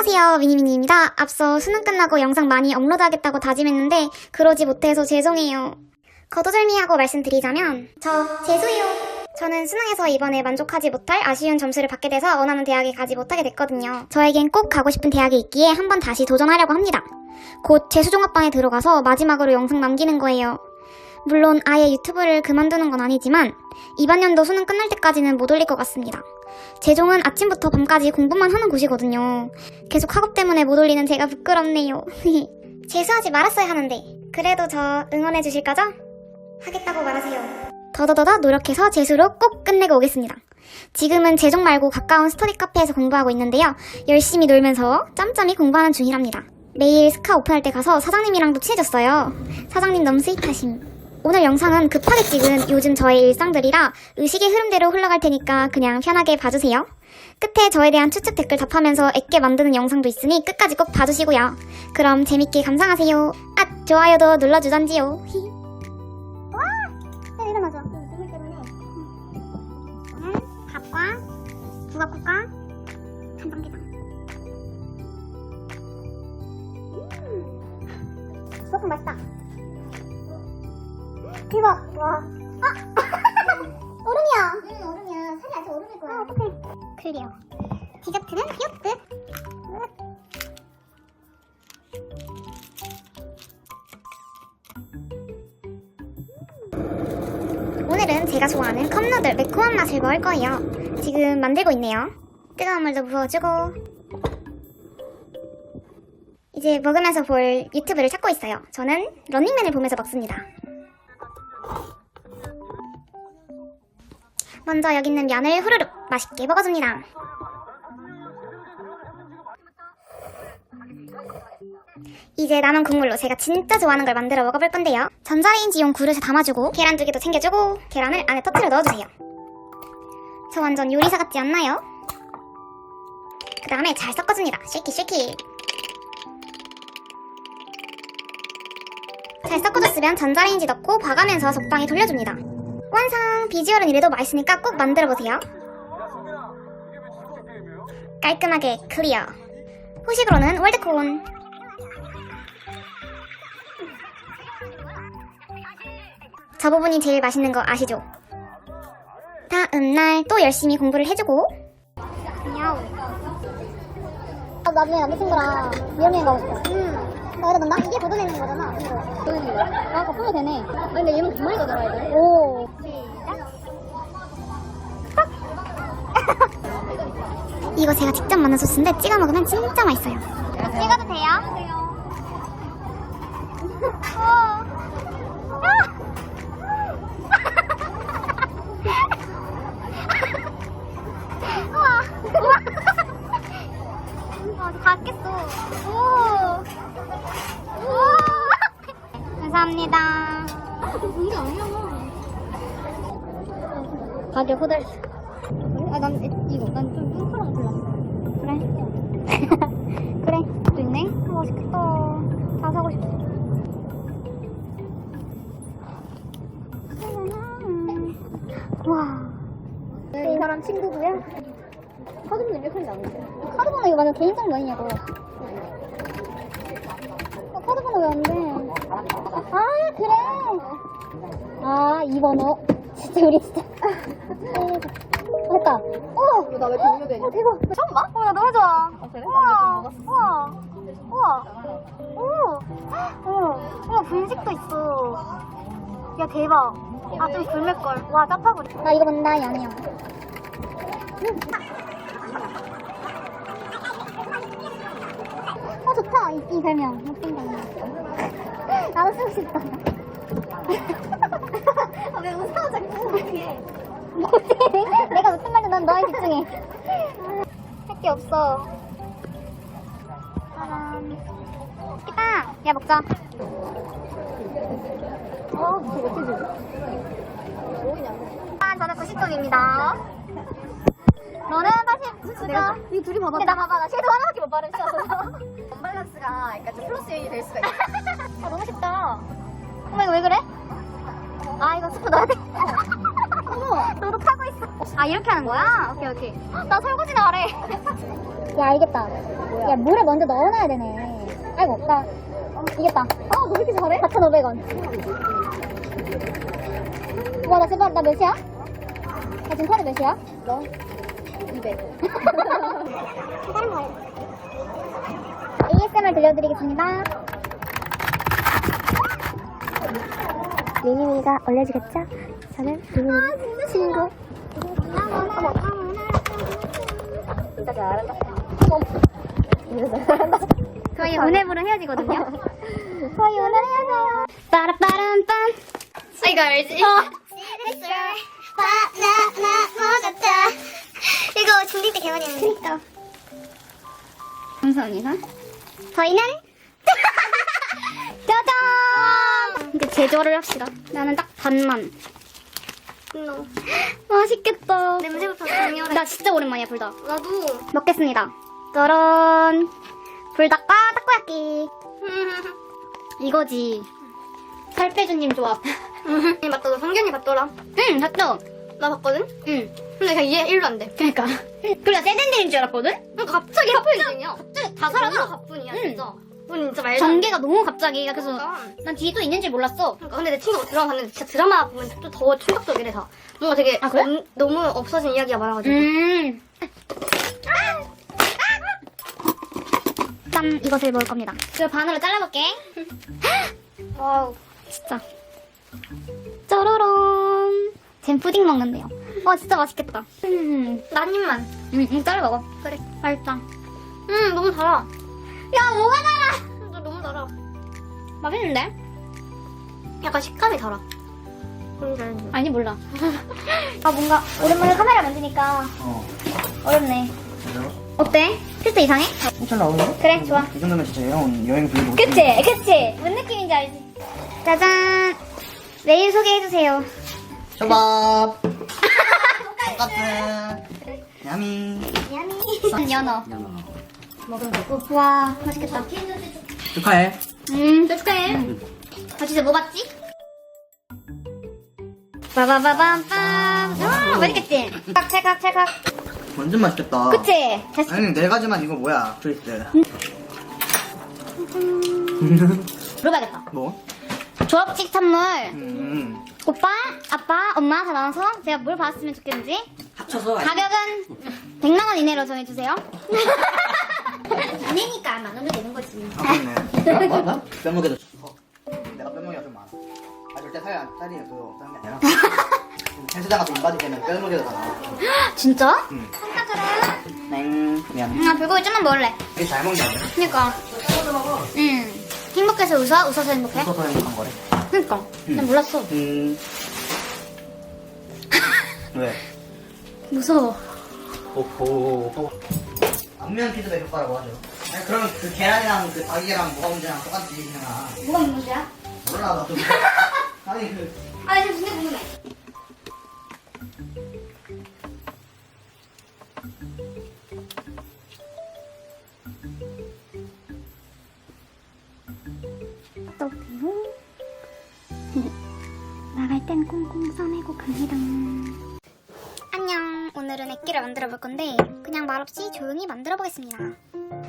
안녕하세요, 미니미니입니다. 앞서 수능 끝나고 영상 많이 업로드하겠다고 다짐했는데 그러지 못해서 죄송해요. 거두절미하고 말씀드리자면 저 재수요. 저는 수능에서 이번에 만족하지 못할 아쉬운 점수를 받게 돼서 원하는 대학에 가지 못하게 됐거든요. 저에겐 꼭 가고 싶은 대학이 있기에 한번 다시 도전하려고 합니다. 곧 재수종합반에 들어가서 마지막으로 영상 남기는 거예요. 물론 아예 유튜브를 그만두는 건 아니지만 이번 연도 수능 끝날 때까지는 못 올릴 것 같습니다. 재종은 아침부터 밤까지 공부만 하는 곳이거든요. 계속 학업 때문에 못 올리는 제가 부끄럽네요. 재수하지 말았어야 하는데. 그래도 저 응원해 주실 거죠? 하겠다고 말하세요. 더더더더 노력해서 재수로 꼭 끝내고 오겠습니다. 지금은 재종 말고 가까운 스터디 카페에서 공부하고 있는데요. 열심히 놀면서 짬짬이 공부하는 중이랍니다. 매일 스카 오픈할 때 가서 사장님이랑도 친해졌어요. 사장님 너무 스윗하심. 오늘 영상은 급하게 찍은 요즘 저의 일상들이라 의식의 흐름대로 흘러갈 테니까 그냥 편하게 봐주세요. 끝에 저에 대한 추측 댓글 답하면서 애께 만드는 영상도 있으니 끝까지 꼭 봐주시고요. 그럼 재밌게 감상하세요. 아, 좋아요도 눌러주던지요. 히. 와! 야, 일어나자. 눈물 때문에. 저는 밥과 북엇국과 간장게장. 음! 소금 맛있다. 대박! 와. 아! 얼음이야! 응, 얼음이야. 살이 아직 얼음일 거야. 아, 어떡해. 클리어. 디저트는 요트. 오늘은 제가 좋아하는 컵누들 매콤한 맛을 먹을 거예요. 지금 만들고 있네요. 뜨거운 물도 부어주고. 이제 먹으면서 볼 유튜브를 찾고 있어요. 저는 런닝맨을 보면서 먹습니다. 먼저 여기 있는 면을 후루룩 맛있게 먹어줍니다. 이제 남은 국물로 제가 진짜 좋아하는 걸 만들어 먹어볼 건데요. 전자레인지용 그릇에 담아주고 계란 두 개도 챙겨주고 계란을 안에 터트려 넣어주세요. 저 완전 요리사 같지 않나요? 그 다음에 잘 섞어줍니다. 쉐키 쉐키. 잘 섞어줬으면 전자레인지 넣고 봐가면서 적당히 돌려줍니다. 완성! 비주얼은 이래도 맛있으니까 꼭 만들어보세요. 깔끔하게 클리어. 후식으로는 월드콘. 저 부분이 제일 맛있는 거 아시죠? 다음 날 또 열심히 공부를 해주고 야우 아, 나중에 남자친구랑 미연여행 가고 싶어 응 나 이러던가? 이게 걷어내는 거잖아 걷어내는 거야? 아 아까 풀면 되네 아 근데 얘는 가만히 걷어놔야 돼 오 이거 제가 직접 만든 소스인데 찍어 먹으면 진짜 맛있어요 찍어도 돼요? 어. 우와. 우와. 아, 다 깼어. 오. 우와. 감사합니다. 이게 아니야. 가격 호달 와. 이 사람 친구고요. 카드번호 몇 칸이 나오는데? 카드 번호 이거 완전 개인정보 아니냐고. 어, 카드 번호 왜안 돼? 아, 그래. 아, 2번호. 진짜 우리 진짜. 어, 됐다. 어! 나왜 종료되냐? 어, 대박. 처음 봐? 어, 나 너무 좋아. 어, 그래? 우와. 좀 우와. 우와. 오. 어. 우와, 분식도 있어. 야, 대박. 아, 좀 굶을걸. 와, 짜파구리. 나 이거 본다, 양념. 어, 좋다. 이, 이 별명. 웃긴 별명. 나도 쓰고 싶다. 아, 왜 웃어 자꾸 뭐지? 내가 무슨 말도 넌 너에 집중해. 할 게 없어. 짜란. 맛있겠다. 야, 먹자. 아 저거 어떻게 주지? 아, 저는 90점입니다. 너는 다시 수가. 내가 이 둘이 근데 나 봐봐. 나 섀도우 하나밖에 못 바른 씌워서. 언밸런스가 약간 좀 플러스 1이 될 수가 있어 아, 너무 쉽다. 어머, 이거 왜 그래? 아, 이거 스프 넣어야 돼. 어머, 너도 타고 있어. 아, 이렇게 하는 거야? 오케이, 오케이. 나 설거지나 하래. 야, 이겼다. 야, 물에 먼저 넣어놔야 되네. 아이고, 없다. 이겼다. 아, 너 왜 이렇게 잘해? 4,500원. 와, 나 제발, 나 몇이야? 나 지금 카드 몇이야? 너? 200. 다른 거예요. ASMR 들려드리겠습니다. 미니미가 올려주겠죠? 저는 미니미 친구. 진짜 잘한다. 저희 오늘부로 헤어지거든요. 저희 오늘 헤어져요. 빠라빠람빰. 아, 이거 알지? 바나나 먹었다. 이거 중딩 때 개많이 했는데. 감사합니다. 저희는 짜잔! 이제 제조를 합시다. 나는 딱 반만. 맛있겠다. 냄새부터 강렬해. 나 진짜 오랜만이야, 불닭. 나도. 먹겠습니다. 짜란. 불닭과 타코야끼. 이거지. 살빼주님 조합. 이 맞다. 너 성견이 봤더라. 응, 맞죠? 나 봤거든? 응. 근데 그냥 이해 1도 안 돼. 그니까. 그래, 세덴데인 줄 알았거든? 그러니까 갑자기 하프닝이야. 갑자기 다. 가뿐이야, 응. 진짜. 넌 진짜 말도 안 돼. 전개가 너무 갑자기. 그래서 그러니까. 난 뒤도 있는 줄 몰랐어. 그러니까 근데 내 친구가 드라마 봤는데 진짜 드라마 보면 또 더 충격적이래 다. 뭔가 되게 아, 그래? 엄- 너무 없어진 이야기가 많아가지고. 음. 짠, 이것을 먹을 겁니다. 그 반으로 잘라볼게. 와우. 진짜. 짜라란. 젠 푸딩 먹는데요. 와, 진짜 맛있겠다. 음, 한 입만. 음, 음, 잘라 먹어. 그래. 맛있다. 음 너무 달아. 야, 뭐가 달아? 진짜 너무 달아. 맛있는데? 약간 식감이 달아. 아니, 몰라. 아, 뭔가, 오랜만에 카메라 만지니까 어, 어렵네. 어때? 테스트 이상해? 잘 나오네? 그래, 좋아. 이 정도면 진짜 여행, 여행 브이로그. 그치, 그치. 뭔 느낌인지 알지? 짜잔. 메일 소개해주세요. 초밥! 똑같은. 야미. 야미. 연어. 연어. 먹으면 되고. 와, 맛있겠다. 축하해. 음, 축하해. 아, 진짜 뭐 봤지? 빠바바밤빰. 아, 맛있겠지? 찰칵, 찰칵, 찰칵. 완전 맛있겠다. 그치? 됐어. 아니, 네 가지만 이거 뭐야, 트위스트. 물어봐야겠다. 뭐? 졸업식 선물. 음, 오빠, 아빠, 엄마 다 나와서 제가 뭘 받았으면 좋겠는지. 합쳐서. 가격은 100만 원 이내로 정해주세요. 이내니까 만 원도 되는 거지. 아, 맞네. 뭐? 뭐? 뼈목에도 어. 내가 뼈목이가 좀 많아. 아, 절대 살이, 안- 살이 그, 없다는 게 아니라. 헬스장 가서 인바디 되면 뼈목에도 다 나와. 진짜? 응. 땡. 미안. 나 불고기 좀만 먹을래. 이게 잘 먹냐? 그니까. 응. 행복해서 웃어? 웃어서 행복해? 웃어서 행복한 거래. 그니까. 응. 난 몰랐어. 음. 왜? 무서워. 오호. 안면 피드백 효과라고 하죠. 아니, 그러면 그 계란이랑 그 닭이랑 뭐가 문제랑 똑같은 얘기잖아. 뭐가 문제야? 몰라, 나도. 아니, 그. 아, 나 지금 진짜 궁금해. 나갈 땐 꽁꽁 싸매고 갑니다. 안녕. 오늘은 액기를 만들어 볼 건데 그냥 말없이 조용히 만들어 보겠습니다.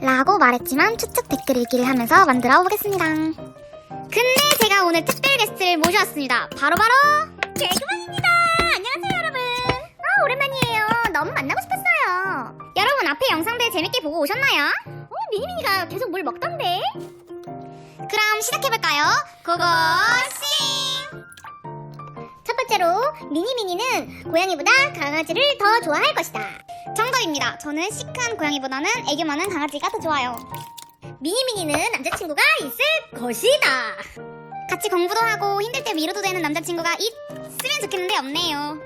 라고 말했지만 추측 댓글 읽기를 하면서 만들어 보겠습니다. 근데 제가 오늘 특별 게스트를 모셔왔습니다. 바로바로 개그만입니다. 안녕하세요 여러분. 아 오랜만이에요. 너무 만나고 싶었어요. 여러분 앞에 영상들 재밌게 보고 오셨나요? 어 미니미니가 계속 뭘 먹던데. 그럼 시작해볼까요? 고고싱! 첫 번째로 미니미니는 고양이보다 강아지를 더 좋아할 것이다. 정답입니다. 저는 시크한 고양이보다는 애교 많은 강아지가 더 좋아요. 미니미니는 남자친구가 있을 것이다. 같이 공부도 하고 힘들 때 위로도 되는 남자친구가 있으면 좋겠는데 없네요.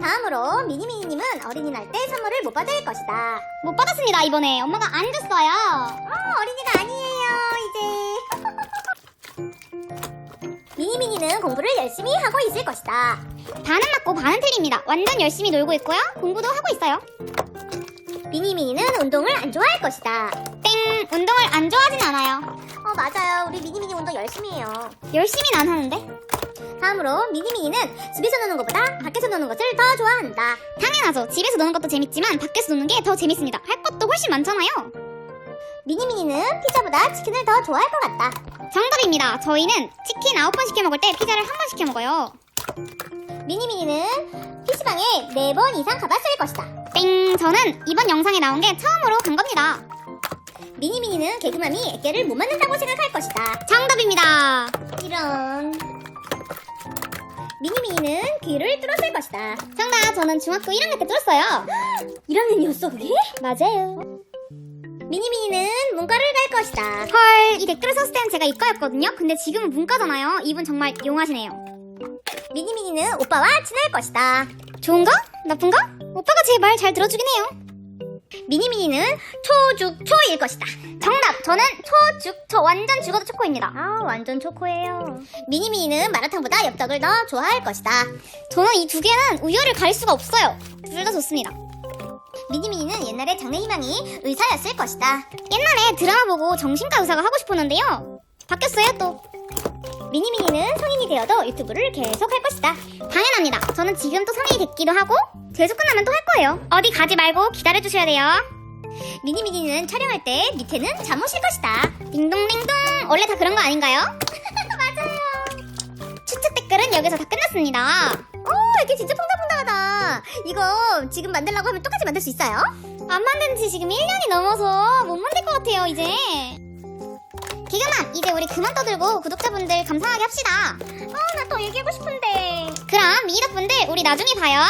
다음으로 미니미니님은 어린이날 때 선물을 못 받을 것이다. 못 받았습니다 이번에 엄마가 안 줬어요. 어 어린이가 아니에요 미니미니는 공부를 열심히 하고 있을 것이다. 반은 맞고 반은 틀립니다. 완전 열심히 놀고 있고요. 공부도 하고 있어요. 미니미니는 운동을 안 좋아할 것이다. 땡! 운동을 안 좋아하진 않아요. 어, 맞아요. 우리 미니미니 운동 열심히 해요. 열심히는 안 하는데? 다음으로 미니미니는 집에서 노는 것보다 밖에서 노는 것을 더 좋아한다. 당연하죠. 집에서 노는 것도 재밌지만 밖에서 노는 게 더 재밌습니다. 할 것도 훨씬 많잖아요. 미니미니는 피자보다 치킨을 더 좋아할 것 같다. 정답입니다. 저희는 치킨 9번 시켜 먹을 때 피자를 한 번 시켜 먹어요. 미니미니는 PC방에 4번 이상 가봤을 것이다. 땡! 저는 이번 영상에 나온 게 처음으로 간 겁니다. 미니미니는 개그맘이 애교를 못 맞는다고 생각할 것이다. 정답입니다. 이런. 미니미니는 귀를 뚫었을 것이다. 정답! 저는 중학교 1학년 때 뚫었어요. 1학년이었어, 그게? 맞아요. 미니미니는 문과를 갈 것이다. 헐, 이 댓글을 썼을 때는 제가 이과였거든요? 근데 지금은 문과잖아요. 이분 정말 용하시네요. 미니미니는 오빠와 친할 것이다. 좋은가? 나쁜가? 오빠가 제 말 잘 들어주긴 해요. 미니미니는 초죽초일 것이다. 정답! 저는 초, 죽, 초 완전 죽어도 초코입니다. 아, 완전 초코예요. 미니미니는 마라탕보다 엽떡을 더 좋아할 것이다. 저는 이 두 개는 우열을 가릴 수가 없어요. 둘 다 좋습니다. 미니미니는 옛날에 장래희망이 의사였을 것이다. 옛날에 드라마 보고 정신과 의사가 하고 싶었는데요. 바뀌었어요, 또. 미니미니는 성인이 되어도 유튜브를 계속 할 것이다. 당연합니다. 저는 지금 또 성인이 됐기도 하고, 재수 끝나면 또 할 거예요. 어디 가지 말고 기다려 주셔야 돼요. 미니미니는 촬영할 때 밑에는 잠옷일 것이다. 딩동딩동. 원래 다 그런 거 아닌가요? 맞아요. 추측 댓글은 여기서 다 끝났습니다. 오, 이게 진짜 퐁당퐁당하다. 이거 지금 만들라고 하면 똑같이 만들 수 있어요? 안 만든 지 지금 1년이 넘어서 못 만들 것 같아요, 이제. 기가만, 이제 우리 그만 떠들고 구독자분들 감상하게 합시다. 어, 나 더 얘기하고 싶은데. 그럼 미덕분들 우리 나중에 봐요.